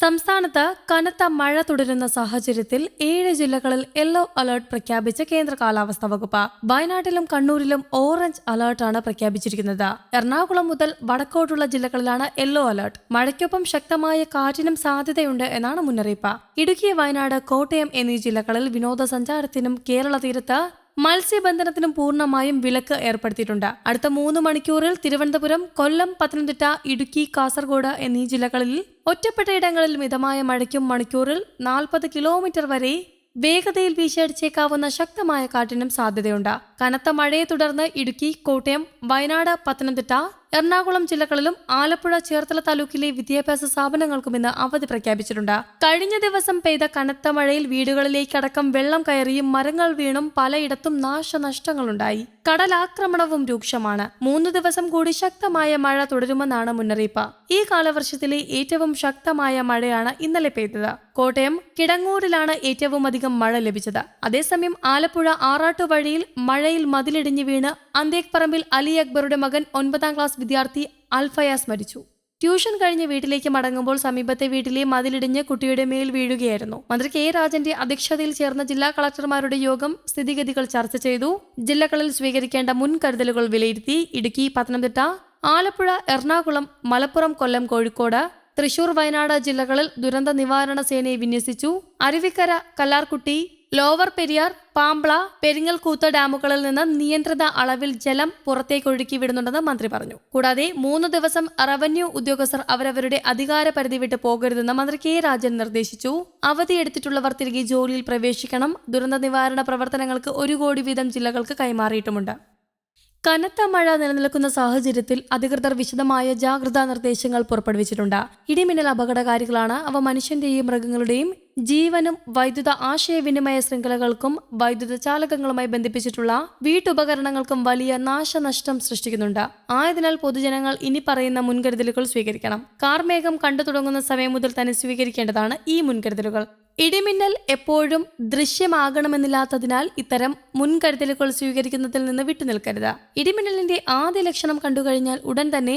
സംസ്ഥാനത്ത് കനത്ത മഴ തുടരുന്ന സാഹചര്യത്തിൽ ഏഴ് ജില്ലകളിൽ യെല്ലോ അലർട്ട് പ്രഖ്യാപിച്ച കേന്ദ്ര കാലാവസ്ഥാ വകുപ്പ്. വയനാട്ടിലും കണ്ണൂരിലും ഓറഞ്ച് അലർട്ടാണ് പ്രഖ്യാപിച്ചിരിക്കുന്നത്. എറണാകുളം മുതൽ വടക്കോട്ടുള്ള ജില്ലകളിലാണ് യെല്ലോ അലർട്ട്. മഴയ്ക്കൊപ്പം ശക്തമായ കാറ്റിനും സാധ്യതയുണ്ട് എന്നാണ് മുന്നറിയിപ്പ്. ഇടുക്കി വയനാട് കോട്ടയം എന്നീ ജില്ലകളിൽ വിനോദസഞ്ചാരത്തിനും കേരള തീരത്ത് മത്സ്യബന്ധനത്തിനും പൂർണമായും വിലക്ക് ഏർപ്പെടുത്തിയിട്ടുണ്ട്. അടുത്ത മൂന്ന് മണിക്കൂറിൽ തിരുവനന്തപുരം കൊല്ലം പത്തനംതിട്ട ഇടുക്കി കാസർഗോഡ് എന്നീ ജില്ലകളിൽ ഒറ്റപ്പെട്ട ഇടങ്ങളിൽ മിതമായ മഴയ്ക്കും മണിക്കൂറിൽ നാൽപ്പത് കിലോമീറ്റർ വരെ വേഗതയിൽ വീശടിച്ചേക്കാവുന്ന ശക്തമായ കാറ്റിനും സാധ്യതയുണ്ട്. കനത്ത മഴയെ തുടർന്ന് ഇടുക്കി കോട്ടയം വയനാട് പത്തനംതിട്ട എറണാകുളം ജില്ലകളിലും ആലപ്പുഴ ചേർത്തല താലൂക്കിലെ വിദ്യാഭ്യാസ സ്ഥാപനങ്ങൾക്കും ഇന്ന് അവധി പ്രഖ്യാപിച്ചിട്ടുണ്ട്. കഴിഞ്ഞ ദിവസം പെയ്ത കനത്ത മഴയിൽ വീടുകളിലേക്കടക്കം വെള്ളം കയറിയും മരങ്ങൾ വീണും പലയിടത്തും നാശനഷ്ടങ്ങളുണ്ടായി. കടലാക്രമണവും രൂക്ഷമാണ്. മൂന്ന് ദിവസം കൂടി ശക്തമായ മഴ തുടരുമെന്നാണ് മുന്നറിയിപ്പ്. ഈ കാലവർഷത്തിലെ ഏറ്റവും ശക്തമായ മഴയാണ് ഇന്നലെ പെയ്തത്. കോട്ടയം കിടങ്ങൂരിലാണ് ഏറ്റവും അധികം മഴ ലഭിച്ചത്. അതേസമയം ആലപ്പുഴ ആറാട്ടുവഴിയിൽ മഴയിൽ മതിലിടിഞ്ഞു വീണ് അന്തേക്പറമ്പിൽ അലി അക്ബറുടെ മകൻ ഒൻപതാം ക്ലാസ് വിദ്യാർത്ഥി അൽഫയാസ് മരിച്ചു. ട്യൂഷൻ കഴിഞ്ഞ് വീട്ടിലേക്ക് മടങ്ങുമ്പോൾ സമീപത്തെ വീട്ടിലെ മതിലിടിഞ്ഞ് കുട്ടിയുടെ മേൽ വീഴുകയായിരുന്നു. മന്ത്രി കെ. രാജന്റെ അധ്യക്ഷതയിൽ ചേർന്ന ജില്ലാ കളക്ടർമാരുടെ യോഗം സ്ഥിതിഗതികൾ ചർച്ച ചെയ്തു. ജില്ലകളിൽ സ്വീകരിക്കേണ്ട മുൻകരുതലുകൾ വിലയിരുത്തി. ഇടുക്കി പത്തനംതിട്ട ആലപ്പുഴ എറണാകുളം മലപ്പുറം കൊല്ലം കോഴിക്കോട് തൃശൂർ വയനാട് ജില്ലകളിൽ ദുരന്ത നിവാരണ സേനയെ വിന്യസിച്ചു. അരുവിക്കര കല്ലാർകുട്ടി ലോവർ പെരിയാർ പാമ്പ്ള പെരിങ്ങൽകൂത്ത് ഡാമുകളിൽ നിന്ന് നിയന്ത്രിത അളവിൽ ജലം പുറത്തേക്ക് ഒഴുക്കി വിടുന്നുണ്ടെന്ന് മന്ത്രി പറഞ്ഞു. കൂടാതെ മൂന്ന് ദിവസം റവന്യൂ ഉദ്യോഗസ്ഥർ അവരവരുടെ അധികാര പരിധി വിട്ട് പോകരുതെന്ന് മന്ത്രി കെ രാജൻ നിർദ്ദേശിച്ചു. അവധിയെടുത്തിട്ടുള്ളവർ തിരികെ ജോലിയിൽ പ്രവേശിക്കണം. ദുരന്ത നിവാരണ പ്രവർത്തനങ്ങൾക്ക് ഒരു കോടി വീതം ജില്ലകൾക്ക് കൈമാറിയിട്ടുമുണ്ട്. കനത്ത മഴ നിലനിൽക്കുന്ന സാഹചര്യത്തിൽ അധികൃതർ വിശദമായ ജാഗ്രതാ നിർദ്ദേശങ്ങൾ പുറപ്പെടുവിച്ചിട്ടുണ്ട്. ഇടിമിന്നൽ അപകടകാരികളാണ് അവ മനുഷ്യന്റെയും മൃഗങ്ങളുടെയും ജീവനും വൈദ്യുത ആശയവിനിമയ ശൃംഖലകൾക്കും വൈദ്യുത ചാലകങ്ങളുമായി ബന്ധിപ്പിച്ചിട്ടുള്ള വീട്ടുപകരണങ്ങൾക്കും വലിയ നാശനഷ്ടം സൃഷ്ടിക്കുന്നുണ്ട്. ആയതിനാൽ പൊതുജനങ്ങൾ ഇനി പറയുന്ന മുൻകരുതലുകൾ സ്വീകരിക്കണം. കാർമേഘം കണ്ടു തുടങ്ങുന്ന സമയം മുതൽ തന്നെ സ്വീകരിക്കേണ്ടതാണ് ഈ മുൻകരുതലുകൾ. ഇടിമിന്നൽ എപ്പോഴും ദൃശ്യമാകണമെന്നില്ലാത്തതിനാൽ ഇത്തരം മുൻകരുതലുകൾ സ്വീകരിക്കുന്നതിൽ നിന്ന് വിട്ടുനിൽക്കരുത്. ഇടിമിന്നലിന്റെ ആദ്യ ലക്ഷണം കണ്ടുകഴിഞ്ഞാൽ ഉടൻ തന്നെ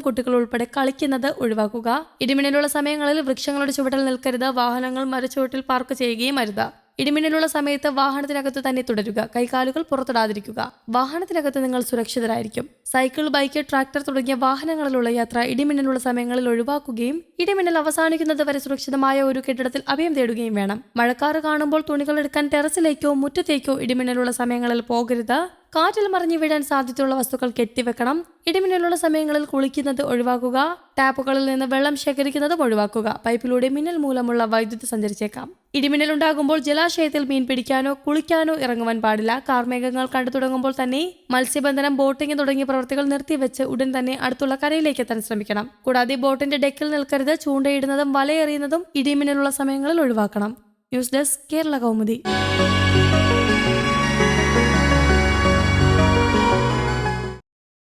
കുട്ടികൾ ഉൾപ്പെടെ കളിക്കുന്നത് ഒഴിവാക്കുക. ഇടിമിന്നലുള്ള സമയങ്ങളിൽ വൃക്ഷങ്ങളുടെ ചുവട്ടിൽ നിൽക്കരുത്. വാഹനങ്ങൾ മരച്ചുവട്ടിൽ പാർക്ക് ചെയ്യുകയും അരുത്. ഇടിമിന്നലുള്ള സമയത്ത് വാഹനത്തിനകത്ത് തന്നെ തുടരുക. കൈകാലുകൾ പുറത്തിടാതിരിക്കുക. വാഹനത്തിനകത്ത് നിങ്ങൾ സുരക്ഷിതരായിരിക്കും. സൈക്കിൾ ബൈക്ക് ട്രാക്ടർ തുടങ്ങിയ വാഹനങ്ങളിലുള്ള യാത്ര ഇടിമിന്നലുള്ള സമയങ്ങളിൽ ഒഴിവാക്കുകയും ഇടിമിന്നൽ അവസാനിക്കുന്നത് വരെ സുരക്ഷിതമായ ഒരു കെട്ടിടത്തിൽ അഭയം തേടുകയും വേണം. മഴക്കാറ് കാണുമ്പോൾ തുണികൾ എടുക്കാൻ ടെറസിലേക്കോ മുറ്റത്തേക്കോ ഇടിമിന്നലുള്ള സമയങ്ങളിൽ പോകരുത്. കാറ്റിൽ മറിഞ്ഞു വീഴാൻ സാധ്യതയുള്ള വസ്തുക്കൾ കെട്ടിവെക്കണം. ഇടിമിന്നലുള്ള സമയങ്ങളിൽ കുളിക്കുന്നത് ഒഴിവാക്കുക. ടാപ്പുകളിൽ നിന്ന് വെള്ളം ശേഖരിക്കുന്നതും ഒഴിവാക്കുക. പൈപ്പിലൂടെ മിന്നൽ മൂലമുള്ള വൈദ്യുതി സഞ്ചരിച്ചേക്കാം. ഇടിമിന്നൽ ഉണ്ടാകുമ്പോൾ ജലാശയത്തിൽ മീൻ പിടിക്കാനോ കുളിക്കാനോ ഇറങ്ങുവാൻ പാടില്ല. കാർമേഘങ്ങൾ കണ്ടു തുടങ്ങുമ്പോൾ തന്നെ മത്സ്യബന്ധനം ബോട്ടിംഗ് തുടങ്ങിയ പ്രവൃത്തികൾ നിർത്തിവെച്ച് ഉടൻ തന്നെ അടുത്തുള്ള കരയിലേക്ക് എത്താൻ ശ്രമിക്കണം. കൂടാതെ ബോട്ടിന്റെ ഡെക്കിൽ നിൽക്കരുത്. ചൂണ്ടയിടുന്നതും വലയെറിയുന്നതും ഇടിമിന്നലുള്ള സമയങ്ങളിൽ ഒഴിവാക്കണം. News desk Kerala Kaumudi.